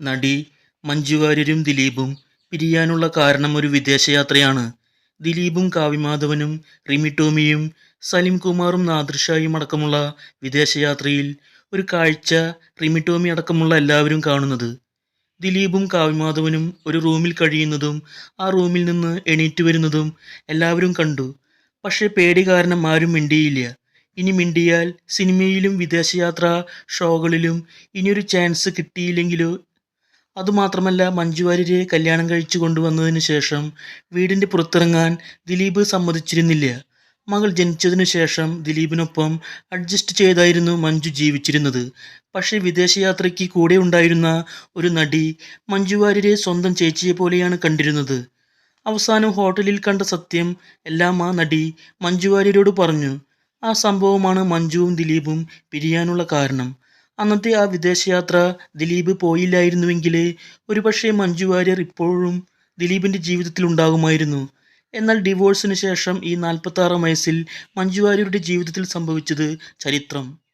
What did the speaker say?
നടി മഞ്ജുവാര്യരും ദിലീപും പിരിയാനുള്ള കാരണം ഒരു വിദേശയാത്രയാണ്. ദിലീപും കാവ്യമാധവനും റിമി ടോമിയും സലിം കുമാറും നാദൃഷായും അടക്കമുള്ള വിദേശയാത്രയിൽ ഒരു കാഴ്ച റിമി ടോമി അടക്കമുള്ള എല്ലാവരും കാണുന്നത്. ദിലീപും കാവ്യമാധവനും ഒരു റൂമിൽ കഴിയുന്നതും ആ റൂമിൽ നിന്ന് എണീറ്റ് വരുന്നതും എല്ലാവരും കണ്ടു. പക്ഷേ പേടി കാരണം ആരും മിണ്ടിയില്ല. ഇനി മിണ്ടിയാൽ സിനിമയിലും വിദേശയാത്ര ഷോകളിലും ഇനിയൊരു ചാൻസ് കിട്ടിയില്ലെങ്കിലോ അതുമാത്രമല്ല മഞ്ജു വാര്യരെ കല്യാണം കഴിച്ചു കൊണ്ടുവന്നതിനു ശേഷം വീടിന്റെ പുറത്തിറങ്ങാൻ ദിലീപ് സമ്മതിച്ചിരുന്നില്ല. മകൾ ജനിച്ചതിനു ശേഷം ദിലീപിനൊപ്പം അഡ്ജസ്റ്റ് ചെയ്തായിരുന്നു മഞ്ജു ജീവിച്ചിരുന്നത്. പക്ഷേ വിദേശയാത്രയ്ക്ക് കൂടെ ഉണ്ടായിരുന്ന ഒരു നടി മഞ്ജു വാര്യരെ സ്വന്തം ചേച്ചിയെ പോലെയാണ് കണ്ടിരുന്നത്. അവസാനം ഹോട്ടലിൽ കണ്ട സത്യം എല്ലാം ആ നടി മഞ്ജു വാര്യരോട് പറഞ്ഞു. ആ സംഭവമാണ് മഞ്ജുവും ദിലീപും പിരിയാനുള്ള കാരണം. അന്നത്തെ ആ വിദേശയാത്ര ദിലീപ് പോയില്ലായിരുന്നുവെങ്കിൽ ഒരുപക്ഷെ മഞ്ജു വാര്യർ ഇപ്പോഴും ദിലീപിന്റെ ജീവിതത്തിൽ ഉണ്ടാകുമായിരുന്നു. എന്നാൽ ഡിവോഴ്സിന് ശേഷം ഈ നാൽപ്പത്താറാം വയസ്സിൽ മഞ്ജു വാര്യരുടെ ജീവിതത്തിൽ സംഭവിച്ചത് ചരിത്രം.